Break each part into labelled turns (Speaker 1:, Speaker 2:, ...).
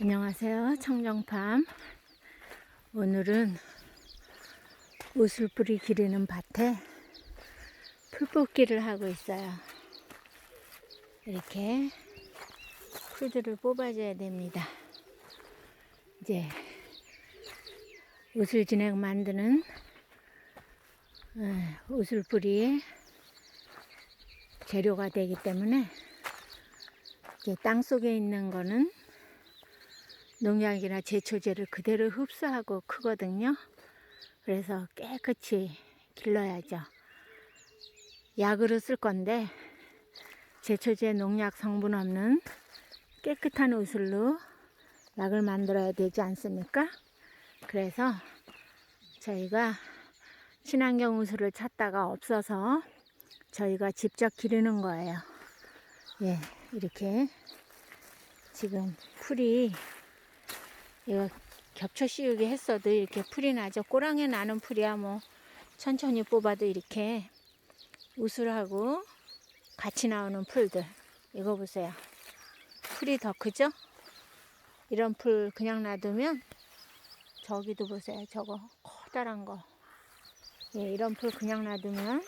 Speaker 1: 안녕하세요. 청정팜. 오늘은 우슬뿌리 기르는 밭에 풀뽑기를 하고 있어요. 이렇게 풀들을 뽑아줘야 됩니다. 이제 우슬 진액 만드는 어, 우슬뿌리의 재료가 되기 때문에 땅 속에 있는 거는 농약이나 제초제를 그대로 흡수하고 크거든요. 그래서 깨끗이 길러야죠. 약으로 쓸 건데 제초제 농약 성분 없는 깨끗한 우슬로 약을 만들어야 되지 않습니까? 그래서 저희가 친환경 우슬을 찾다가 없어서 저희가 직접 기르는 거예요. 예, 이렇게 지금 풀이 이거 겹쳐 씌우게 했어도 이렇게 풀이 나죠. 꼬랑에 나는 풀이야 뭐 천천히 뽑아도 이렇게 우슬하고 같이 나오는 풀들 이거 보세요. 풀이 더 크죠? 이런 풀 그냥 놔두면 저기도 보세요. 저거 커다란 거. 예, 이런 풀 그냥 놔두면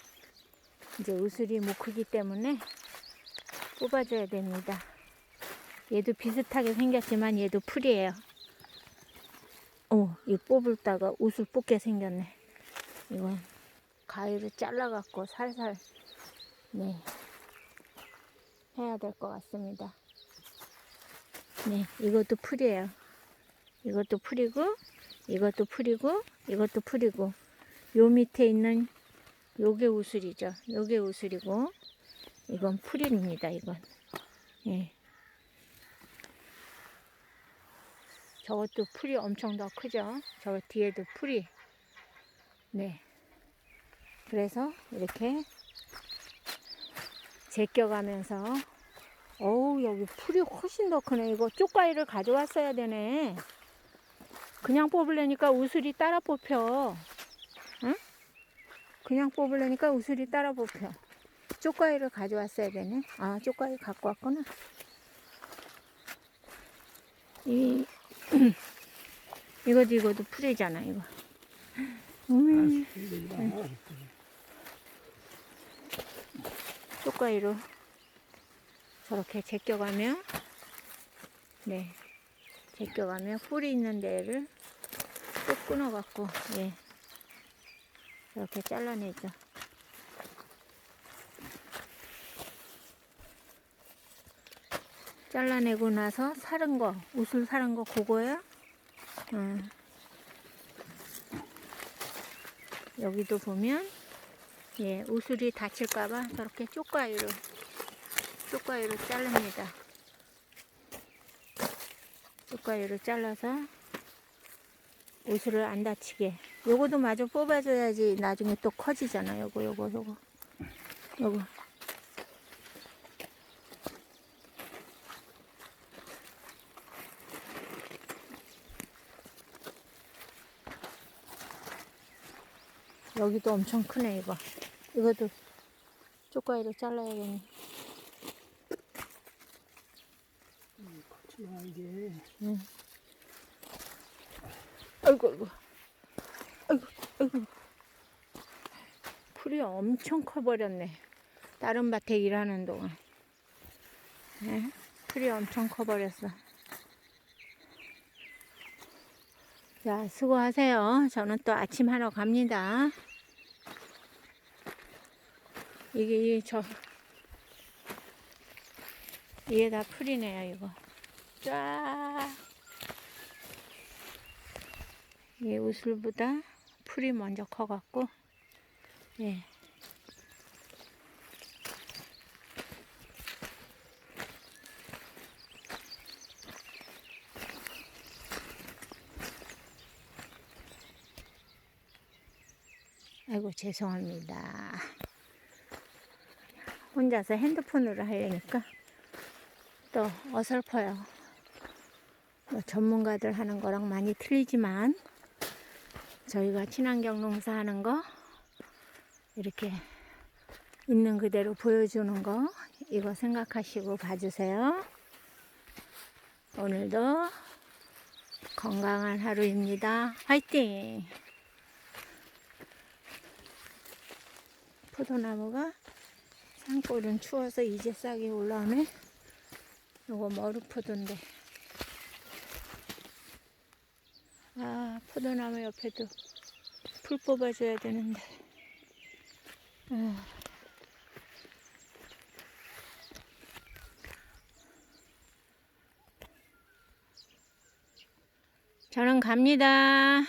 Speaker 1: 이제 우슬이 못 크기 때문에 뽑아줘야 됩니다. 얘도 비슷하게 생겼지만 얘도 풀이에요. 오, 이 뽑을다가 우슬 뽑게 생겼네. 이건 가위로 잘라갖고 살살 네 해야 될 것 같습니다. 네, 이것도 풀이에요. 이것도 풀이고, 이것도 풀이고, 이것도 풀이고, 요 밑에 있는 요게 우슬이죠. 요게 우슬이고, 이건 풀입니다. 이건. 예. 저것도 풀이 엄청 더 크죠. 저 뒤에도 풀이. 네. 그래서 이렇게 제껴가면서 어우 여기 풀이 훨씬 더 크네. 이거 쪽가위를 가져왔어야 되네. 그냥 뽑으려니까 우슬이 따라 뽑혀. 응? 그냥 뽑으려니까 우슬이 따라 뽑혀. 쪽가위를 가져왔어야 되네. 아, 쪽가위 갖고 왔구나. 이, 이것도 이것도 풀이잖아, 이거. 음, 쪽가위로 저렇게 제껴가면, 네, 제껴가면 뿌리 있는 데를 꼭 끊어갖고, 예, 이렇게 잘라내죠. 잘라내고 나서 사른 거, 우슬 사른 거 그거야. 음. 여기도 보면 예, 우슬이 다칠까봐 저렇게 쪽가위로 쪽가위로 자릅니다. 쪽가위로 잘라서 우슬을 안 다치게. 요거도 마저 뽑아줘야지 나중에 또 커지잖아. 요거 요거 요거 요거. 여기도 엄청 크네 이거. 이것도 쪽가위로 잘라야겠네.
Speaker 2: 야, 이게.
Speaker 1: 응. 아이고 아이고. 아이고 아이고. 풀이 엄청 커버렸네. 다른 밭에 일하는 동안. 네? 풀이 엄청 커버렸어. 자 수고하세요. 저는 또 아침 하러 갑니다 이게 이저 이게 다 풀이네요 이거 쫙이 우슬보다 풀이 먼저 커갖고 예. 아이고 죄송합니다. 혼자서 핸드폰으로 하려니까 또 어설퍼요. 뭐 전문가들 하는 거랑 많이 틀리지만 저희가 친환경 농사하는 거 이렇게 있는 그대로 보여주는 거 이거 생각하시고 봐주세요. 오늘도 건강한 하루입니다. 화이팅! 포도나무가 산골은 추워서 이제 싹이 올라오네. 요거 머루 포도인데. 아, 포도나무 옆에도 풀 뽑아줘야 되는데. 아. 저는 갑니다.